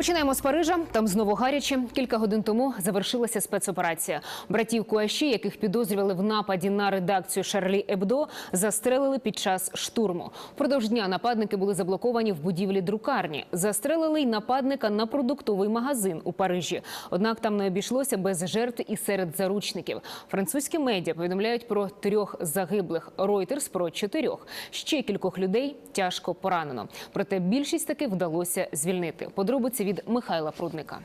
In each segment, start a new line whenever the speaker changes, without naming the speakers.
Починаємо з Парижа. Там знову гаряче. Кілька годин тому завершилася спецоперація. Братів Куаші, яких підозрювали в нападі на редакцію Шарлі Ебдо, застрелили під час штурму. Впродовж дня нападники були заблоковані в будівлі друкарні. Застрелили й нападника на продуктовий магазин у Парижі. Однак там не обійшлося без жертв і серед заручників. Французькі медіа повідомляють про трьох загиблих. Ройтерс про чотирьох. Ще кількох людей тяжко поранено. Проте більшість таки вдалося звільнити. Подробиці від Михайла Прудника.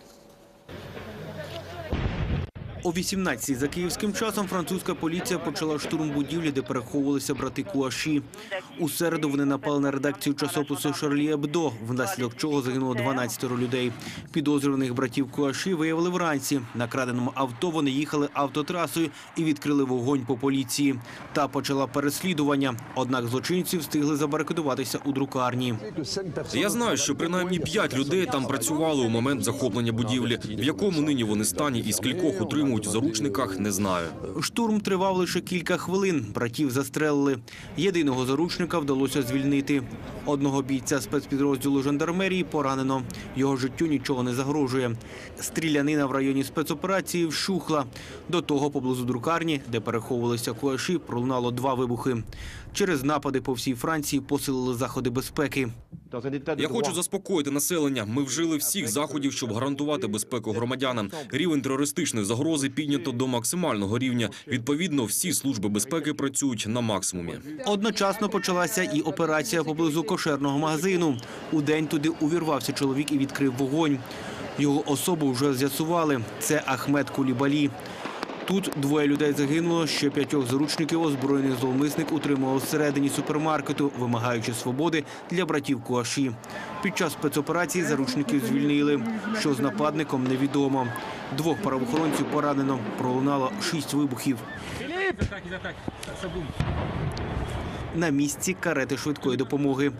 О 18 за київським часом французька поліція почала штурм будівлі, де переховувалися брати Куаші. У середу вони напали на редакцію часопису Шарлі Ебдо, внаслідок чого загинуло 12 людей. Підозрюваних братів Куаші виявили вранці. На краденому авто вони їхали автотрасою і відкрили вогонь по поліції. Та почала переслідування. Однак злочинці встигли забарикадуватися у друкарні.
Я знаю, що принаймні п'ять людей там працювали у момент захоплення будівлі. В якому нині вони стані і скількох утримують в заручниках, не знаю.
Штурм тривав лише кілька хвилин. Братів застрелили. Єдиного заручника вдалося звільнити. Одного бійця спецпідрозділу жандармерії поранено. Його життю нічого не загрожує. Стрілянина в районі спецоперації вщухла. До того поблизу друкарні, де переховувалися куаші, пролунало два вибухи. Через напади по всій Франції посилили заходи безпеки.
Я хочу заспокоїти населення. Ми вжили всіх заходів, щоб гарантувати безпеку громадянам. Рівень терористичної загрози піднято до максимального рівня. Відповідно, всі служби безпеки працюють на максимумі.
Одночасно почалася і операція поблизу кошерного магазину. У день туди увірвався чоловік і відкрив вогонь. Його особу вже з'ясували. Це Ахмед Кулібалі. Тут двоє людей загинуло, ще п'ятьох заручників озброєний зловмисник утримував всередині супермаркету, вимагаючи свободи для братів Куаші. Під час спецоперації заручників звільнили. Що з нападником невідомо. Двох правоохоронців поранено. Пролунало шість вибухів. на місці карети швидкої допомоги.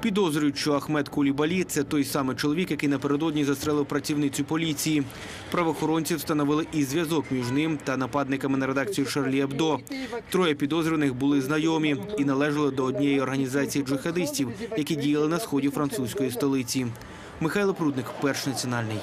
Підозрюють, що Ахмед Кулібалі – це той самий чоловік, який напередодні застрелив працівницю поліції. Правоохоронці встановили і зв'язок між ним та нападниками на редакцію Шарлі Ебдо. Троє підозрюваних були знайомі і належали до однієї організації джихадистів, які діяли на сході французької столиці. Михайло Прудник, перш національний.